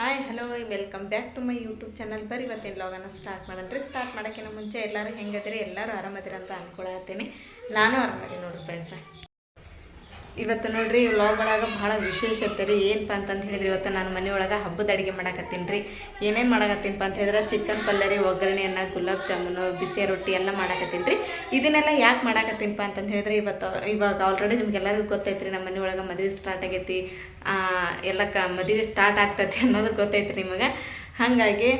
Hi hello welcome back to my YouTube channel ಬರ್ರಿ ಇವತ್ತಿನ ಲಾಗನ್ನು start ಮಾಡಂದ್ರೆ start ಮಾಡೋಕ್ಕಿಂತ ಮುಂಚೆ ಎಲ್ಲರೂ ಹೆಂಗದಿರಿ ಎಲ್ಲರೂ ಆರಾಮದಿರಂತ ಅಂತ ಅನ್ಕೊಳತ್ತೀನಿ. ನಾನು ಆರಾಮಾಗಿ ನೋಡಿ ಫ್ರೆಂಡ್ಸ ಇವತ್ತು ನೋಡ್ರಿ ವ್ಲಾಗ್ ಒಳಗೆ ಭಾಳ ವಿಶೇಷತೆ ರೀ. ಏನಪ್ಪ ಅಂತಂದು ಹೇಳಿದ್ರೆ, ಇವತ್ತು ನಾನು ಮನೆಯೊಳಗೆ ಹಬ್ಬದ ಅಡುಗೆ ಮಾಡಕತ್ತೀನಿ ರೀ. ಏನೇನು ಮಾಡಕತ್ತೀನಪ್ಪ ಅಂತ ಹೇಳಿದ್ರೆ, ಚಿಕನ್ ಪಲ್ಯ ರೀ ಒಗ್ಗರಣೆಯನ್ನು ಗುಲಾಬ್ ಜಾಮೂನು ಬಿಸಿ ರೊಟ್ಟಿ ಎಲ್ಲ ಮಾಡಕತ್ತೀನಿ ರೀ. ಇದನ್ನೆಲ್ಲ ಯಾಕೆ ಮಾಡಕತ್ತೀನಪ್ಪ ಅಂತಂದು ಹೇಳಿದ್ರೆ, ಇವತ್ತು ಇವಾಗ ಆಲ್ರೆಡಿ ನಿಮ್ಗೆಲ್ಲರಿಗೂ ಗೊತ್ತೈತೆ ರೀ ನಮ್ಮ ಮನೆಯೊಳಗೆ ಮದುವೆ ಸ್ಟಾರ್ಟ್ ಆಗೈತಿ ಎಲ್ಲ ಕ, ಮದುವೆ ಸ್ಟಾರ್ಟ್ ಆಗ್ತೈತಿ ಅನ್ನೋದು ಗೊತ್ತೈತೆ ನಿಮಗೆ. ಹಾಗಾಗಿ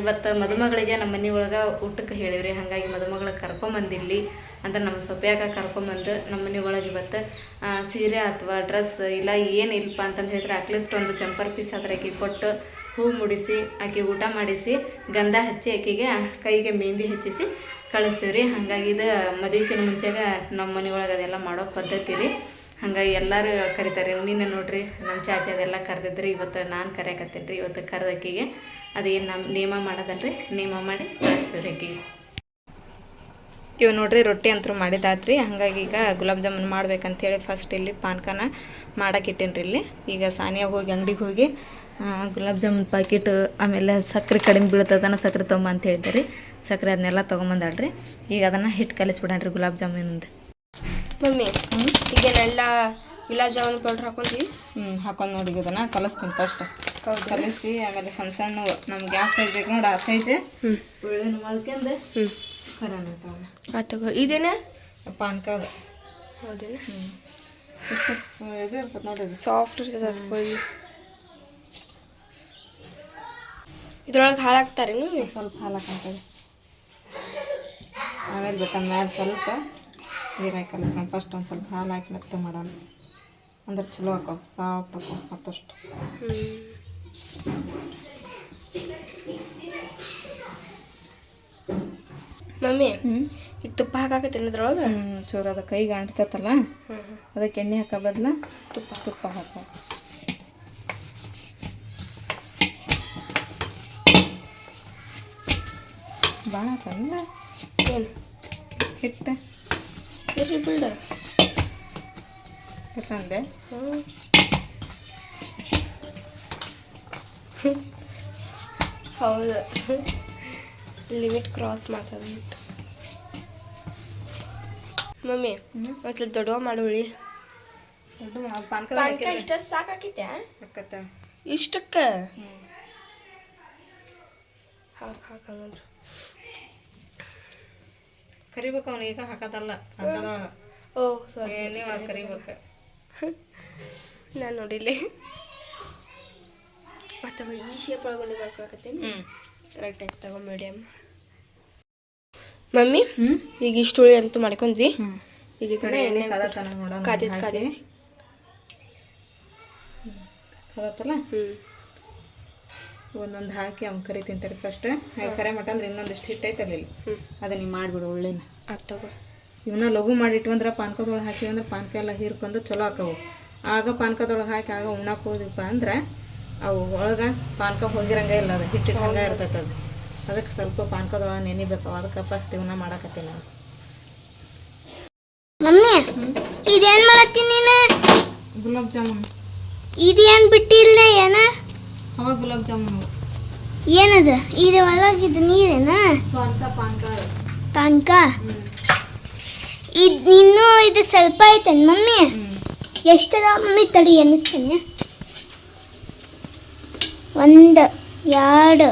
ಇವತ್ತು ಮದುಮಗಳಿಗೆ ನಮ್ಮ ಮನೆಯೊಳಗೆ ಊಟಕ್ಕೆ ಹೇಳಿವ್ರಿ. ಹಾಗಾಗಿ ಮದುಮಗಳಿಗೆ ಕರ್ಕೊಂಬಂದಿಲ್ಲಿ ಅಂದ್ರೆ ನಮ್ಮ ಸೊಪ್ಯಾಗ ಕರ್ಕೊಂಬಂದು ನಮ್ಮ ಮನೆ ಒಳಗೆ ಇವತ್ತು ಸೀರೆ ಅಥವಾ ಡ್ರೆಸ್ ಇಲ್ಲ ಏನು ಇಲ್ಲಪ್ಪ ಅಂತಂದು ಹೇಳಿದ್ರೆ ಅಟ್ಲೀಸ್ಟ್ ಒಂದು ಜಂಪರ್ ಪೀಸ್ ಅದ್ರ ಆಕೆ ಕೊಟ್ಟು ಹೂ ಮುಡಿಸಿ, ಆಕೆ ಊಟ ಮಾಡಿಸಿ, ಗಂಧ ಹಚ್ಚಿ ಆಕೆಗೆ ಕೈಗೆ ಮೆಹಂದಿ ಹಚ್ಚಿಸಿ ಕಳಿಸ್ತೀವಿ ರೀ. ಹಾಗಾಗಿ ಇದು ಮದುವೆಕಿನ ಮುಂಚೆಗೆ ನಮ್ಮ ಮನೆ ಒಳಗೆ ಅದೆಲ್ಲ ಮಾಡೋ ಪದ್ಧತಿ ರೀ. ಹಾಗಾಗಿ ಎಲ್ಲರೂ ಕರಿತಾರೆ. ನಿನ್ನೆ ನೋಡ್ರಿ, ನಮ್ಮ ಚಾಚಿ ಅದೆಲ್ಲ ಕರೆದಿದ್ರಿ. ಇವತ್ತು ನಾನು ಕರೆಯಕತ್ತೀನಿ ರೀ. ಇವತ್ತು ಕರೆದಕ್ಕಿಗೆ ಅದೇನು ನಮ್ಮ ನೇಮ ರೀ ನೇಮ ಮಾಡಿ ಕಳಿಸ್ತೀವಿ ರೀ ಆಕೆಗೆ. ಇವು ನೋಡ್ರಿ ರೊಟ್ಟಿ ಅಂತೂ ಮಾಡಿದಾತ್ರಿ. ಹಾಗಾಗಿ ಈಗ ಗುಲಾಬ್ ಜಾಮೂನ್ ಮಾಡ್ಬೇಕಂತೇಳಿ ಫಸ್ಟ್ ಇಲ್ಲಿ ಪಾನ್ಕನ ಮಾಡಕ್ಕೆ ಇಟ್ಟೇನ್ರಿ ಇಲ್ಲಿ. ಈಗ ಸಾನಿಯಾಗ ಹೋಗಿ ಅಂಗಡಿಗೆ ಹೋಗಿ ಗುಲಾಬ್ ಜಾಮೂನ್ ಪ್ಯಾಕೆಟ್ ಆಮೇಲೆ ಸಕ್ಕರೆ ಕಡಿಮೆ ಬೀಳ್ತದನ ಸಕ್ಕರೆ ತೊಗೊಂಬ ಅಂತ ಹೇಳಿದ್ರಿ. ರೀ ಸಕ್ಕರೆ ಅದನ್ನೆಲ್ಲ ತೊಗೊಂಬಂದಾಳ್ರಿ. ಈಗ ಅದನ್ನು ಹಿಟ್ಟು ಕಲಿಸ್ಬಿಡಣ್ರಿ ಗುಲಾಬ್ ಜಾಮೂನಿಂದ. ಮಮ್ಮಿ ಈಗೇನೆಲ್ಲ ಗುಲಾಬ್ ಜಾಮೂನ್ ಪೌಡ್ರ್ ಹಾಕೊಂತೀವಿ? ಹ್ಞೂ ಹಾಕೊಂಡು ನೋಡಿ ಈಗ ಅದನ್ನು ಕಲಿಸ್ತೀನಿ ಫಸ್ಟ್ ಕಲಿಸಿ ಆಮೇಲೆ ಸಣ್ಣ ಸಣ್ಣ ನಮ್ಗೆ ಗ್ಯಾಸ್ ಸೈಜ್ ಬೇಕು ನೋಡಿ ಆ ಸೈಜ್ ಹ್ಞೂ ಒಳ್ಳೆ ಮಾಡ್ಕೊಂಡು ಹ್ಞೂ ಕರೋಣ ಅವನ್ನ ಆತಗೋ ಇದೇನ? ಪಾನ್ಕದ. ಹೌದೇನ? ಹ್ಞೂ ಎಷ್ಟು ಇದು ಇರ್ತದೆ ನೋಡಿ ಸಾಫ್ಟ್ ಇರ್ತದೆ ಅದು ಫುಲ್ ಇದ್ರೊಳಗೆ ಹಾಳಾಗ್ತಾರೆ ಸ್ವಲ್ಪ ಹಾಲು ಹಾಕೊಂತೇವೆ ಆಮೇಲೆ ಬೇಕಂದ್ರೆ ಮ್ಯಾಲೆ ಸ್ವಲ್ಪ ನೀರು ಹಾಕಿ ಕಲಿಸ್ಕೊಂಡು ಫಸ್ಟ್ ಒಂದು ಸ್ವಲ್ಪ ಹಾಲು ಹಾಕಿ ಮತ್ತೆ ಮಾಡೋಣ. ಅಂದ್ರೆ ಚಲೋ ಹಾಕೋ ಸಾಫ್ಟ್ ಹಾಕೋ ಮತ್ತಷ್ಟು. ಮಮ್ಮಿ ಈಗ ತುಪ್ಪ ಹಾಕಾಕತ್ತೇನೆ ಅದ್ರೊಳಗೆ ಹ್ಞೂ ಚೂರು ಅದು ಕೈಗೆ ಅಂಟ್ತೈತಲ್ಲ ಅದಕ್ಕೆ ಎಣ್ಣೆ ಹಾಕೋ ಬದಲು ತುಪ್ಪ. ತುಪ್ಪ ಹಾಕ. ಭಾಳ ಹಾಕಲ್ಲ ಏನು? ಹಿಟ್ಟು. ಇರ್ರಿ ಬಿಡ. ತಂದೆ ಹೌದು. ಲಿಮಿಟ್ ಕ್ರಾಸ್ ಮಾಡ್ತದೆ. ಮಮ್ಮಿ ಒಂದು ಸ್ವಲ್ಪ ದೊಡ್ಡವ ಮಾಡುವಳಿ ದೊಡ್ಡ ಪಾನ್ಕ ಇಷ್ಟ ಸಾಕಾಕಿತ್ಯಾ ಹಾಕತ್ತೆ ಇಷ್ಟಕ್ಕೆ? ಹಾಕಂದ್ರು ಹಾಕ್ ಹಾಕಂದ್ರೆ ಕರಿಬೇಕು ಅವ್ನು ಈಗ ಹಾಕೋದಲ್ಲ ಅಂತ ಓ ಸಾರಿ ಎಣ್ಣೆ ಒಳಗೆ ಕರಿಬೇಕು. ನಾನು ನೋಡಿಲ್ಲ. ಮತ್ತೆ ಈ ಶೇಪ್ ಒಳಗೊಂಡು ಮಾಡ್ಕೊಳಕತ್ತೀನಿ. ಹ್ಞೂ ಕರೆಕ್ಟ್ ಆಗಿ ತಗೋ ಮೀಡಿಯಮ್ ಮಮ್ಮಿ ಈಗ ಇಷ್ಟು ಹುಳಿ ಅಂತೂ ಮಾಡ್ಕೊಂಡ್ವಿ. ಈಗ ಕಡೆ ಎಣ್ಣೆ ಹಾಕಿ. ಕಾದಿದ್ ಒಂದೊಂದು ಹಾಕಿ ಅವ್ನು ಕರಿ ತಿಂತಾರೆ ಫಸ್ಟ್ ಕರೆ ಮಟ ಅಂದ್ರೆ ಇನ್ನೊಂದಿಷ್ಟು ಹಿಟ್ಟು ಐತಲ್ಲ ಇಲ್ಲಿ ಅದನ್ನ ನೀವು ಮಾಡಿಬಿಡು ಒಳ್ಳೆನ. ತಗೋ. ಇವನ್ನ ಲಘು ಮಾಡಿಟ್ವಂದ್ರೆ ಪಾನ್ಕದೊಳಗೆ ಹಾಕಿವಿ ಅಂದ್ರೆ ಪಾನಕ ಎಲ್ಲ ಹೀರ್ಕೊಂಡು ಚಲೋ ಆಕವು. ಆಗ ಪಾನಕದೊಳಗೆ ಹಾಕಿ ಆಗ ಉಣ್ಣಕ್ಕೆ ಹೋದಿಪ್ಪ ಅಂದ್ರೆ ಅವು ಒಳಗೆ ಪಾನ್ಕ ಹೋಗಿರಂಗ ಇಲ್ಲ ಅದು ಹಿಟ್ಟಿಟ್ಟು ಹಂಗೆ ಇರ್ತೈತೆ ಅದು. ಅದಕ್ಕೆ ಸ್ವಲ್ಪ ಪಾನ್ಕದೊಳಗೆ ನೆನಿಬೇಕು ಅದಕ್ಕೆ ಫಸ್ಟ್ ಇವನ್ನ ಮಾಡಕತ್ತೀನಿ ನಾನು ಮಮ್ಮಿ ಇದೇನ್ ಮಾಡತ್ತೀನಿ ನೀನು? ಗುಲಾಬ್ ಜಾಮೂನ್. ಇದೇನ್ ಬಿಟ್ಟಿಲ್ಲ ಏನ? ಅವ ಗುಲಾಬ್ ಜಾಮೂನ್ ಏನದ? ಇದು ಒಳಗಿದ ನೀರೇನ? ಪಾನ್ಕ ಪಾನ್ಕ. ಪಾನ್ಕ? ಇದು ಇನ್ನೂ ಇದು ಸ್ವಲ್ಪ ಐತೇನು ಮಮ್ಮಿ? ಎಷ್ಟದ ಮಮ್ಮಿ? ತಡಿ ಅನ್ನಿಸ್ತಾನೆ ಒಂದು ಎರಡು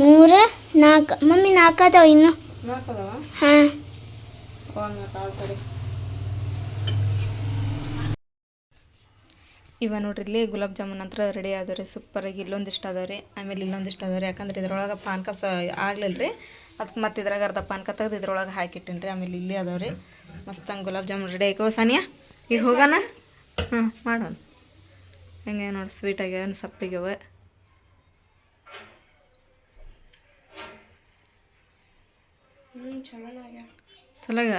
ಮೂರು ನಾಲ್ಕು. ಮಮ್ಮಿ ನಾಲ್ಕು ಅದಾವ ಇನ್ನು ಹಾಂ. ಇವ ನೋಡ್ರಿ ಇಲ್ಲಿ ಗುಲಾಬ್ ಜಾಮೂನ್ ಅಂತ ರೆಡಿ ಆದವ್ರಿ. ಸೂಪರಾಗಿ ಇಲ್ಲೊಂದಿಷ್ಟು ಅದಾವ್ರಿ ಆಮೇಲೆ ಇಲ್ಲೊಂದಿಷ್ಟು ಅದಾವ್ರಿ ಯಾಕಂದ್ರೆ ಇದ್ರೊಳಗೆ ಪಾನಕ ಸ ಆಗ್ಲಿಲ್ಲ ರೀ ಅದಕ್ಕೆ ಮತ್ತೆ ಇದ್ರಾಗ ಅರ್ಧ ಪಾನಕ ತೆಗೆದು ಇದ್ರೊಳಗೆ ಹಾಕಿಟ್ಟಿನಿ ರೀ ಆಮೇಲೆ ಇಲ್ಲಿ ಅದಾವ್ರಿ ಮಸ್ತಂಗೆ ಗುಲಾಬ್ ಜಾಮೂನ್ ರೆಡಿ ಆಯ್ಕೋ ಸಾನಿಯಾ? ಈಗ ಹೋಗೋಣ? ಹಾಂ ಮಾಡೋಣ. ಹೆಂಗೆ ನೋಡಿ ಸ್ವೀಟ್ ಆಗ್ಯಾವ ಸಪ್ಪಿಗ್ಯವ ಹ್ಞೂ ಚಲಾಗ?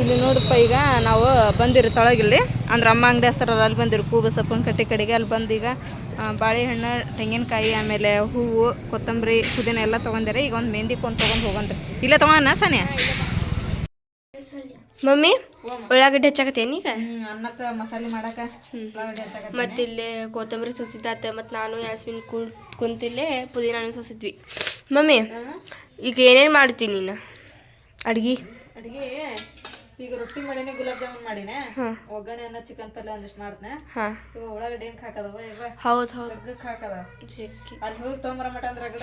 ಇಲ್ಲಿ ನೋಡಪ್ಪ ಈಗ ನಾವು ಬಂದಿರಿ ತೊಳಗಿಲ್ಲಿ ಅಂದ್ರೆ ಅಮ್ಮ ಅಂಗಡಿ ಹಸ್ತಾರಲ್ಲ ಅಲ್ಲಿ ಬಂದಿರು. ಕೂಬ ಸೊಪ್ಪಿನ ಕಟ್ಟಿ ಕಡೆಗೆ ಅಲ್ಲಿ ಬಂದೀಗ ಈಗ ಬಾಳೆಹಣ್ಣು ತೆಂಗಿನಕಾಯಿ ಆಮೇಲೆ ಹೂವು ಕೊತ್ತಂಬರಿ ಪುದೀನ ಎಲ್ಲ ತೊಗೊಂಡಿರಿ. ಈಗ ಒಂದು ಮೆಹಂದಿ ಕೊಂಡು ತೊಗೊಂಡು ಹೋಗೋಣ ಇಲ್ಲ ತೊಗೊಂಡ ಸಾನಿಯಾ? ಮಮ್ಮಿ? ಉಳ್ಳಾಗಡ್ಡಿ ಹಚ್ಚಾಕತ್ತೇನಿ ಈಗ? ಅನ್ನಕ್ಕೆ ಮಸಾಲೆ ಮಾಡಕ ಉಳ್ಳಾಗಡ್ಡಿ ಹಚ್ಚಾಕತ್ತೀನಿ. ಮತ್ತೆ ಇಲ್ಲಿ ಕೊತ್ತಂಬರಿ ಸೋಸಿದ್ದಾತ ಮತ್ತು ನಾನು ಯಾಸ್ಮಿನ್ ಕುಳ್ ಕುಂತಿಲ್ಲೇ ಪುದೀನ ಸೊಸಿದ್ವಿ. ಮಮ್ಮಿ ಈಗ ಏನೇನು ಮಾಡ್ತೀನಿ ನೀನು? ಅಡ್ಗೆ? ಅಡಿಗೆ ಈಗ ರೊಟ್ಟಿ ಮಾಡೀನಿ ಗುಲಾಬ್ ಜಾಮೂನ್ ಮಾಡೀನಿ. ಒಗ್ಗರಣೆ ಅನ್ನ ಚಿಕನ್ ಪಲ್ಯ ಒಂದಿಷ್ಟು ಮಾಡ್ದೆ ಹಾಂ. ಇವ ಉಳ್ಳಾಗಡ್ಡಿ ಏನ್ ಹಾಕದವ ಇವ? ಹೌದು ಹೌದು. ಜಗ್ಗಕ್ಕೆ ಹಾಕದ. ಅಲ್ಲಿ ಹೋಗಿ ತೊಂಬರ ಮಟ ಅಂದ್ರೆ ಅಗಡ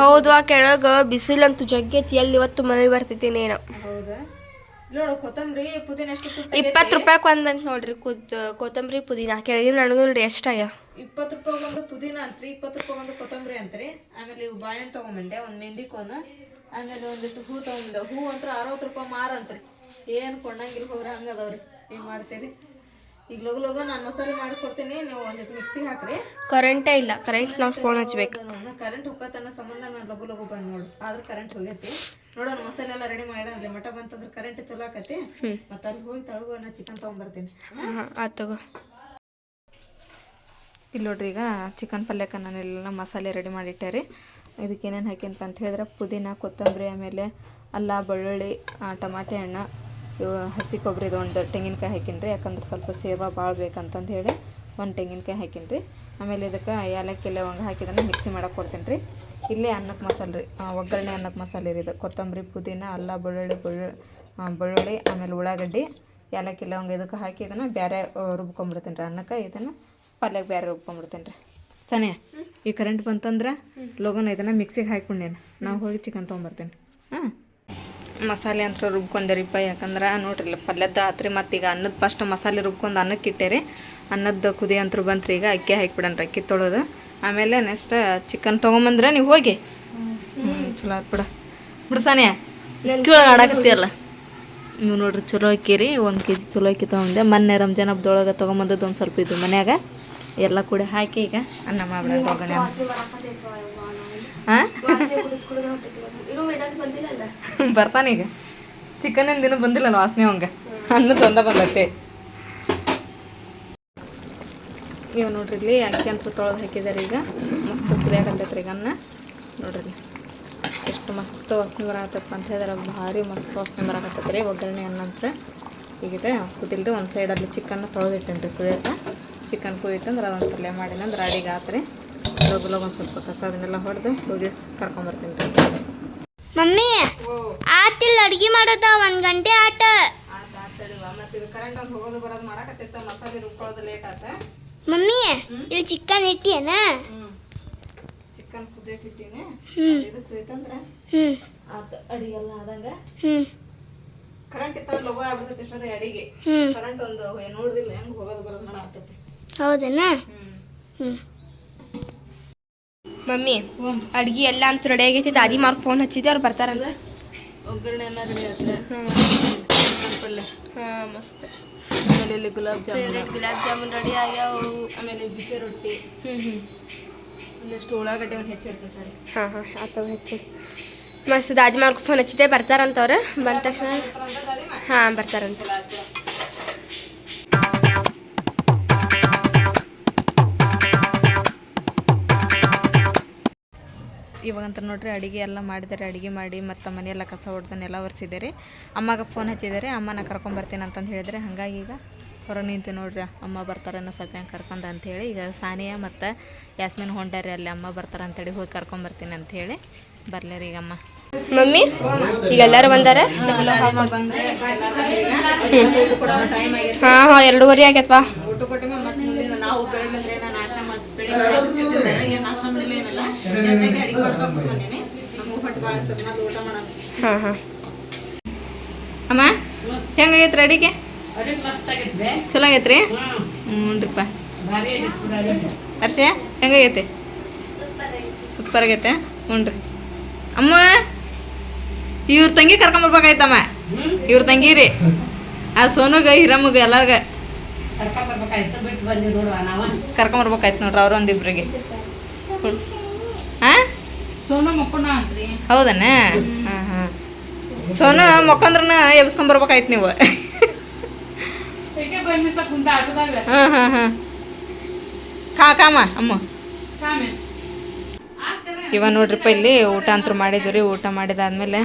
ಹೌದು ಆ ಕೆಳಗೆ ಬಿಸಿಲಂತೂ ಜಗ್ಗೈತಿ ಎಲ್ಲಿ ಇವತ್ತು ಮನೆಗೆ ಬರ್ತೈತಿ ಏನೋ ಹೌದಾ. ನೋಡು ಕೊತ್ತಂಬರಿ ಪುದೀನ ಎಷ್ಟು ಇಪ್ಪತ್ತು ರೂಪಾಯಿ ಒಂದಂತ ನೋಡ್ರಿ ಕುದ್ ಕೊತ್ತಂಬರಿ ಪುದೀನ. ಕೆಳಗಿನ ನನಗೂ ನೋಡಿ ಇಪ್ಪತ್ತು ರೂಪಾಯಿ ಒಂದು ಪುದೀನ ಅಂತ್ರಿ ಇಪ್ಪತ್ತು ರೂಪಾಯಿ ಒಂದು ಕೊತ್ತಂಬರಿ ಅಂತ್ರಿ. ಆಮೇಲೆ ಇವು ಬಾಳೆಹಣ್ಣು ತೊಗೊಂಬಂದೆ ಒಂದು ಮೆಹಂದಿ ಕೋನು. ಆಮೇಲೆ ಒಂದಿಷ್ಟು ಹೂ ತೊಗೊಂಬಂದೆ. ಹೂ ಅಂತ್ರ ಅರವತ್ತು ರೂಪಾಯಿ ಮಾರ ಅಂತ್ರಿ. ಏನು ಕೊಂಡಂಗಿಲ್ಲ ಹೋಗ್ರಿ ಹಂಗದವ್ರಿ ಏನು ಮಾಡ್ತೀರಿ? ಈಗ ಲಗು ಲಗು ನಾನು ಮಸಾಲೆ ಮಾಡಿಕೊಡ್ತೀನಿ ನೀವು ಒಂದಿಟ್ಟು ಮಿಕ್ಸಿಗೆ ಹಾಕ್ರಿ. ಕರೆಂಟೇ ಇಲ್ಲ ಕರೆಂಟ್ ನಾವು ಫೋನ್ ಹಚ್ಬೇಕು. ಕರೆಂಟ್ ಹೋಗತ್ತನ್ನ ಸಂಬಂಧ ನಾನು ಲಗು ಲಗು ಬಂದು ನೋಡು. ಆದ್ರೆ ಕರೆಂಟ್ ಹೋಗೈತಿ. ನೋಡೋಣ ಮಸಾಲೆ ಎಲ್ಲ ರೆಡಿ ಮಾಡಿ ಅಲ್ಲಿ ಮಠ ಬಂತಂದ್ರೆ ಕರೆಂಟ್ ಚಲೋ ಆಕತಿ. ಮತ್ತೆ ಅಲ್ಲಿ ಹೋಗಿ ತಳಗು ನಾ ಚಿಕನ್ ತೊಗೊಂಬರ್ತೀನಿ. ಆತು ತಗೋ. ಇಲ್ಲಿ ನೋಡ್ರಿ ಈಗ ಚಿಕನ್ ಪಲ್ಯಕ್ಕೆ ನಾನೆಲ್ಲ ಮಸಾಲೆ ರೆಡಿ ಮಾಡಿಟ್ಟೆ ಇದಕ್ಕೆ ಏನೇನು ಹಾಕಿನಪ್ಪ ಅಂತ ಹೇಳಿದ್ರೆ ಪುದೀನ ಕೊತ್ತಂಬರಿ ಆಮೇಲೆ ಅಲ್ಲ ಬೆಳ್ಳುಳ್ಳಿ ಆ, ಟಮಾಟೆ ಹಣ್ಣು ಇವು ಹಸಿ ಕೊಬ್ಬರಿದು ಒಂದು ತೆಂಗಿನಕಾಯಿ ಹಾಕಿನ್ರಿ ಯಾಕಂದ್ರೆ ಸ್ವಲ್ಪ ಸೇವಾ ಭಾಳ ಬೇಕಂತಂದು ಹೇಳಿ ಒಂದು ತೆಂಗಿನಕಾಯಿ ಹಾಕಿನ್ರಿ ಆಮೇಲೆ ಇದಕ್ಕೆ ಏಲಕ್ಕಿ ಲವಂಗ ಹಾಕಿದನ್ನು ಮಿಕ್ಸಿ ಮಾಡಕ್ಕೆ ಕೊಡ್ತೀನಿ ರೀ. ಇಲ್ಲೇ ಅನ್ನಕ್ಕೆ ಮಸಾಲೆ ರೀ. ಒಗ್ಗರಣೆ ಅನ್ನಕ್ಕೆ ಮಸಾಲೆ ರೀ ಇದು. ಕೊತ್ತಂಬರಿ ಪುದೀನ ಅಲ್ಲ ಬೆಳ್ಳುಳ್ಳಿ ಬೆಳ್ಳುಳ್ಳಿ ಬೆಳ್ಳುಳ್ಳಿ ಆಮೇಲೆ ಉಳ್ಳಾಗಡ್ಡಿ ಏಲಕ್ಕಿ ಲವಂಗ ಇದಕ್ಕೆ ಹಾಕಿ ಇದನ್ನು ಬೇರೆ ರುಬ್ಕೊಂಬಿಡ್ತೀನಿ ರೀ. ಅನ್ನಕ್ಕೆ ಇದನ್ನು ಪಲ್ಯಕ್ಕೆ ಬೇರೆ ರುಬ್ಕೊಂಬಿಡ್ತೀನಿ ರೀ. ಸನಿಯ ಈ ಕರೆಂಟ್ ಬಂತಂದ್ರೆ ಲೋಗನ ಇದನ್ನು ಮಿಕ್ಸಿಗೆ ಹಾಕ್ಕೊಂಡೇನು ನಾವು ಹೋಗಿ ಚಿಕನ್ ತೊಗೊಂಬರ್ತೀನಿ. ಹಾಂ ಮಸಾಲೆ ಅಂತ ರುಬ್ಕೊಂಡರಿಪ್ಪ ಯಾಕಂದ್ರೆ ನೋಡ್ರಿ ಪಲ್ಯದ ಆತ್ರಿ ಮತ್ತು ಈಗ ಅನ್ನದ ಫಸ್ಟ್ ಮಸಾಲೆ ರುಬ್ಕೊಂಡು ಅನ್ನಕ್ಕೆ ಇಟ್ಟೇರಿ. ಅನ್ನದ ಕುದಿ ಅಂತ ಬಂತ್ರಿ ಈಗ ಅಕ್ಕಿ ಹಾಕ್ಬಿಡನ್ರಿ ಅಕ್ಕಿ ತೊಳೋದು. ಆಮೇಲೆ ನೆಕ್ಸ್ಟ್ ಚಿಕನ್ ತೊಗೊಂಬಂದ್ರೆ ನೀವು ಹೋಗಿ. ಹ್ಞೂ ಚಲೋ ಆತ್ ಬಿಡ. ಬಿಡು ಸಾನಿಯ ಅಕ್ಕಿ ಆಡಾಕತ್ತೀಯಲ್ಲ? ನೀವು ನೋಡ್ರಿ ಚಲೋ ಅಕ್ಕಿ ರೀ ಒಂದು ಕೆ ಜಿ ಚಲೋ ಅಕ್ಕಿ ತೊಗೊಂಡೆ ಮೊನ್ನೆ ರಂಜಾನ್ ಹಬ್ಬದೊಳಗೆ ತೊಗೊಂಬಂದದ್ದು ಒಂದು ಸ್ವಲ್ಪ ಇದು ಮನ್ಯಾಗ. ಎಲ್ಲ ಕೂಡ ಹಾಕಿ ಈಗ ಅನ್ನ ಮಾಡ್ಬಿಡ ಬರ್ತಾನೆ ಬರ್ತಾನೀಗ ಚಿಕನ್ ದಿನ ಬಂದಿಲ್ಲ ವಾಸನೆ ಅವಂಗ. ಅನ್ನ ತೊಂದ ಬಂದತ್ತೆ. ಇವ್ ನೋಡ್ರಿ ಇಲ್ಲಿ ಅಕ್ಕಿ ಅಂತ ತೊಳೆದು ಹಾಕಿದಾರೆ ಈಗ. ಮಸ್ತ್ ಕುದಿಯಾಕತ್ತೈತ್ರಿ ಈಗ ಅನ್ನ. ನೋಡ್ರಿ ಎಷ್ಟು ಮಸ್ತ್ ವಾಸನೆ ಬರಾಕತ್ತಪ್ಪ ಅಂತ ಹೇಳಿದ್ರೆ. ಭಾರಿ ಮಸ್ತ್ ವಾಸನೆ ಬರಕತ್ತೈತ್ರಿ ಒಗ್ಗರಣೆ ಅನ್ನ ಅಂತ. ಈಗ ಇದು ಕುದಿಲ್ರಿ ಒಂದು ಸೈಡಲ್ಲಿ ಚಿಕನ್ ತೊಳೆದಿಟ್ಟೇನಿ ರೀ ಕುದಿಯಕ್ಕೆ. ಚಿಕನ್ ಕುದೀತಂದ್ರೆ ಅದೊಂದು ಪಲ್ಯ ಮಾಡಿನಂದ್ರೆ ಅಡಿಗೆ ಆತ್ರಿ. ಲಗು ಒಂದು ಸ್ವಲ್ಪ ಕಸ ಅದನ್ನೆಲ್ಲ ಹೊಡೆದು ಹೋಗಿ ಕರ್ಕೊಂಬರ್ತೀನಿ. ರೀ ಮಮ್ಮಿ ಆತಿಲ್ಲ ಅಡ್ಗೆ ಮಾಡೋದ ಒಂದು ಗಂಟೆ ಆಟ. ಮತ್ತೆ ಇದು ಕರೆಂಟ್ ಒಂದು ಹೋಗೋದು ಬರೋದು ಮಾಡಕತ್ತೈತ ಮಸಾಲೆ ರುಬ್ಕೊಳ್ಳೋದು ಲೇಟ್ ಆತ. ಮಮ್ಮಿ ಇಲ್ಲಿ ಚಿಕನ್ ಇಟ್ಟಿಯೇನ? ಹ್ಞೂ ಚಿಕನ್ ಕುದಿಯಕ್ಕೆ ಇಟ್ಟೀನಿ. ಇದು ಕುದೀತಂದ್ರೆ ಹ್ಮ್. ಅಡಿಗೆ ಅಡಿಗೆಲ್ಲ ಆದಂಗ. ಕರೆಂಟ್ ಇತ್ತಂದ್ರೆ ಲಗು ಆಗ್ಬಿಡ್ತೈತಿ ಇಷ್ಟೊಂದು ಅಡಿಗೆ. ಕರೆಂಟ್ ಒಂದು ನೋಡ್ದಿಲ್ಲ ಹೆಂಗ್ ಹೋಗೋದು ಬರೋದು ಮಾಡಾಕತ್ತೈತಿ. ಹೌದನ? ಹ್ಮ್. ಹ್ಮ್. ಮಮ್ಮಿ ಅಡ್ಗೆ ಎಲ್ಲ ಅಂತ ರೆಡಿ ಆಗೈತಿ. ದಾದಿ ಮಾರ್ಕ್ ಫೋನ್ ಹಚ್ಚಿದ್ದೆ ಅವ್ರು ಬರ್ತಾರಲ್ಲ ಒಗ್ಗರಣೆ ಎಲ್ಲ ರೆಡಿ ಆಯ್ತು? ಚಿಕನ್ ಪಲ್ಯ ಹಾಂ ಮಸ್ತ್. ಆಮೇಲೆ ಇಲ್ಲಿ ಗುಲಾಬ್ ಜಾಮೂನ್. ಗುಲಾಬ್ ಜಾಮೂನ್ ರೆಡಿ ಆಗ್ಯಾವು. ಆಮೇಲೆ ಬಿಸಿ ರೊಟ್ಟಿ. ಹ್ಞೂ ಹ್ಞೂ ಒಂದಷ್ಟು ಉಳ್ಳಾಗಡ್ಡೆ ಒಂದು ಹೆಚ್ಚಿರ್ತಾರೆ ಸರಿ. ಹಾಂ ಹಾಂ ಅಥವಾ ಹೆಚ್ಚು ಮಸ್ತ್ ದಾದಿ ಮಾರ್ಕ್ ಫೋನ್ ಹಚ್ಚಿದ್ದೆ ಬರ್ತಾರಂತವ್ರು ಬಂದ ತಕ್ಷಣ. ಹಾಂ ಬರ್ತಾರಂತ. ಇವಾಗಂತ ನೋಡ್ರಿ ಅಡುಗೆ ಎಲ್ಲ ಮಾಡಿದ್ದಾರೆ. ಅಡುಗೆ ಮಾಡಿ ಮತ್ತು ಮನೆಯೆಲ್ಲ ಕಸ ಹೊಡೆದನ್ನೆಲ್ಲ ಒರೆಸಿದ್ದಾರೆ. ಅಮ್ಮಗೆ ಫೋನ್ ಹಚ್ಚಿದ್ದಾರೆ. ಅಮ್ಮನ ಕರ್ಕೊಂಬರ್ತೀನಿ ಅಂತಂದು ಹೇಳಿದ್ರೆ ಹಾಗಾಗಿ ಈಗ ಹೊರ ನಿಂತು ನೋಡ್ರಿ ಅಮ್ಮ ಬರ್ತಾರನ್ನ ಸ್ವಲ್ಪ ಹೆಂಗೆ ಕರ್ಕೊಂಡ ಅಂಥೇಳಿ ಈಗ ಸಾನಿಯಾ ಮತ್ತು ಯಾಸ್ಮಿನ್ ಹೊಂಟಾರಿ ಅಲ್ಲಿ ಅಮ್ಮ ಬರ್ತಾರೆ ಅಂತೇಳಿ ಹೋಗಿ ಕರ್ಕೊಂಬರ್ತೀನಿ ಅಂಥೇಳಿ ಬರ್ಲೇರಿ ಈಗ ಅಮ್ಮ. ಮಮ್ಮಿ ಈಗ ಎಲ್ಲರೂ ಬಂದಾರೆ? ಹಾಂ ಹಾಂ ಎರಡೂವರೆ ಆಗೈತವಾ ಊಟ ಕೊಟ್ಟಿಮ ಮತ್ತೆ ಮುಂದಿನ ನಾವು ಬೆಳಿಗ್ಗೆ ನಾನು ನಾಷ್ಟ ಮಾಡಿ ಬೆಳಿಗ್ಗೆ ಏನು ನಾಷ್ಟ ಮಾಡಿಲ್ಲ ಏನಲ್ಲ? ಅಡಿಗೆ ಮಾಡ್ಕೊಂಡು ಕೂತ್ಕೊಂಡೀನಿ. ನಮ್ಗೆ ಹೊಟ್ಟೆ ಭಾಳ ಸರ್ ಮತ್ತೆ ಊಟ ಮಾಡೋಣ ಹಾಂ ಹಾಂ. ಅಮ್ಮ ಹೆಂಗಾಗೈತ್ರಿ ಅಡಿಗೆ? ಚಲೋ ಆಗೈತ್ರಿ. ಹ್ಞೂನ್ರಿಪ್ಪ. ಹರ್ಷ ಹೆಂಗಾಗೈತೆ? ಸೂಪರ್ ಆಗೈತೆ. ಹ್ಞೂ ರೀ ಅಮ್ಮ ಇವ್ರ ತಂಗಿ ಕರ್ಕೊಂಬರ್ಬೇಕಾಯ್ತಮ್ಮ ಇವ್ರ ತಂಗಿ ರೀ ಆ ಸೋನುಗ ಹಿರಮ್ಮಗ ಎಲ್ಲಾರ್ಗ ಕರ್ಕೊಂಬರ್ಬೇಕಾಯ್ತು ನೋಡ್ರಿ ಅವ್ರು ಒಂದಿಬ್ರಿಗೆ. ಹಾಂ? ಹೌದನ? ಹಾಂ ಹಾಂ. ಸೋನು ಮಕ್ಕೊಂದ್ರನ ಎಬ್ಸ್ಕೊಂಬರ್ಬೇಕಾಯ್ತು ನೀವು. ಹಾಂ ಹಾಂ ಹಾಂ. ಕಾ ಕಾಮ ಅಮ್ಮ. ಇವ ನೋಡ್ರಿಪ್ಪ ಇಲ್ಲಿ ಊಟ ಅಂತೂ ಮಾಡಿದ್ವಿ ರೀ ಊಟ ಮಾಡಿದಾದ್ಮೇಲೆ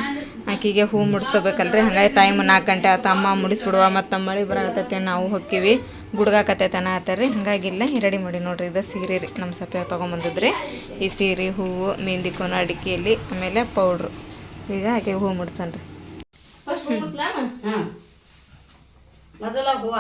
ಆಕಿಗೆ ಹೂ ಮುಡ್ಸಬೇಕಲ್ರಿ. ಹಂಗಾಗಿ ಟೈಮ್ ನಾಲ್ಕು ಗಂಟೆ ಆತ ಅಮ್ಮ ಮುಡಿಸ್ಬಿಡುವ ಮತ್ತು ಮಳೆ ಬರಾಕತ್ತೈತೆ ನಾವು ಹೋಕ್ಕಿವಿ. ಗುಡ್ಗಾಕತ್ತೈತೆ ಆತರಿ ಹಂಗಾಗಿ ಇಲ್ಲ ರೆಡಿ ಮಾಡಿ ನೋಡ್ರಿ. ಇದು ಸೀರೆ ರೀ. ನಮ್ಮ ಸಪ್ಪೆ ತೊಗೊಂಬಂದಿದ್ರಿ. ಈ ಸೀರೆ ಹೂವು ಮೆಹಂದಿ ಕೋನ ಅಡಿಕೆಯಲ್ಲಿ ಆಮೇಲೆ ಪೌಡ್ರು. ಈಗ ಆಕೆ ಹೂವು ಮುಡ್ಸನ್ರಿ. ಮೊದಲ ಹೂವು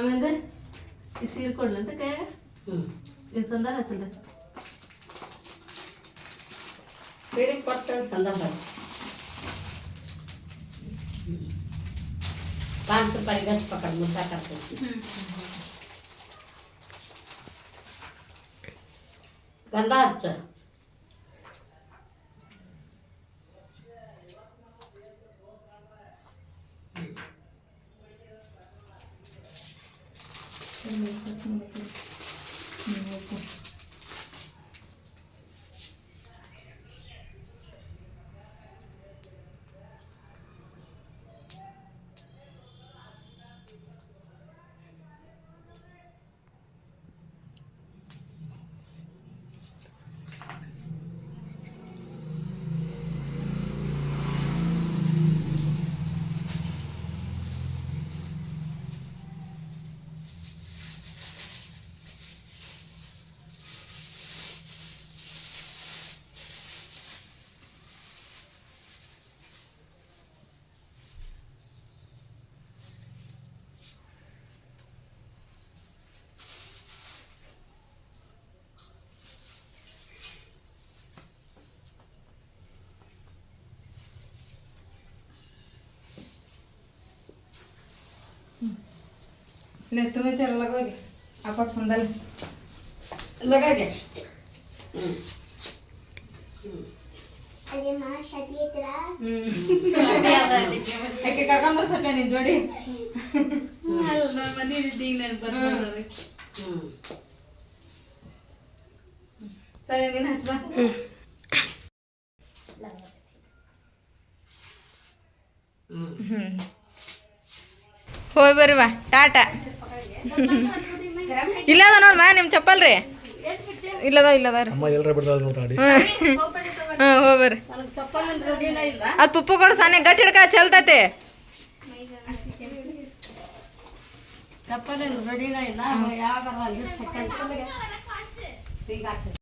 ಆಮೇಲೆ ಈ ಸೀರೆ ಕೊಡ್ಲಂತ ಕೈ ಹ್ಞೂ ಇದು ಸಂದಾರ ಹಚ್ಚಲ್ಲ ಸೀರೆ ಕೊಟ್ಟು ಸಂದರ್ಭ ಪಾಂಚ್ ರೂಪಾಯಿ ಗಸ್ ಪಕಡ್ ಮುದ್ದ ಕರ್ತೀನಿ ಗಂಧ ಹಚ್ಚ ಇಲ್ಲ ತುಂಬ ಚರ ಲಗೋಗಿ ಅಪ್ಪ ಸಂದಲ್ ಲಗಾಗೆ ಹ್ಞೂ ಅದೇ ಮಾ ಶಟಿ ಐತ್ರ ಆಕೆ ಕರ್ಕೊಂಡ್ರ ಸತ್ಯ ನಿನ್ ಜೋಡಿ ಹ್ಞೂ ಸರಿ ನೀನು ಹಚ್ಬಾ ಹ್ಞೂ ಹೋಯ್ ಬರ್ರಿ ಬಾ ಟಾಟಾ. ಇಲ್ಲದ ನೋಡ್ಮ ನಿಮ್ಮ ಚಪ್ಪಲ್ ರೀ ಇಲ್ಲದ ಇಲ್ಲದ ರೀ. ಅದ್ ಹಾಂ ಹೋಗಿ ಪುಪ್ಪು ಕೊಡು ಸಾನೆ ಗಟ್ಟಿ ಹಿಡ್ಕ ಚಲ್ತೈತೆ. ಚಪ್ಪಲ್ ರೆಡಿನ ಇಲ್ಲ ಯಾವಾಗ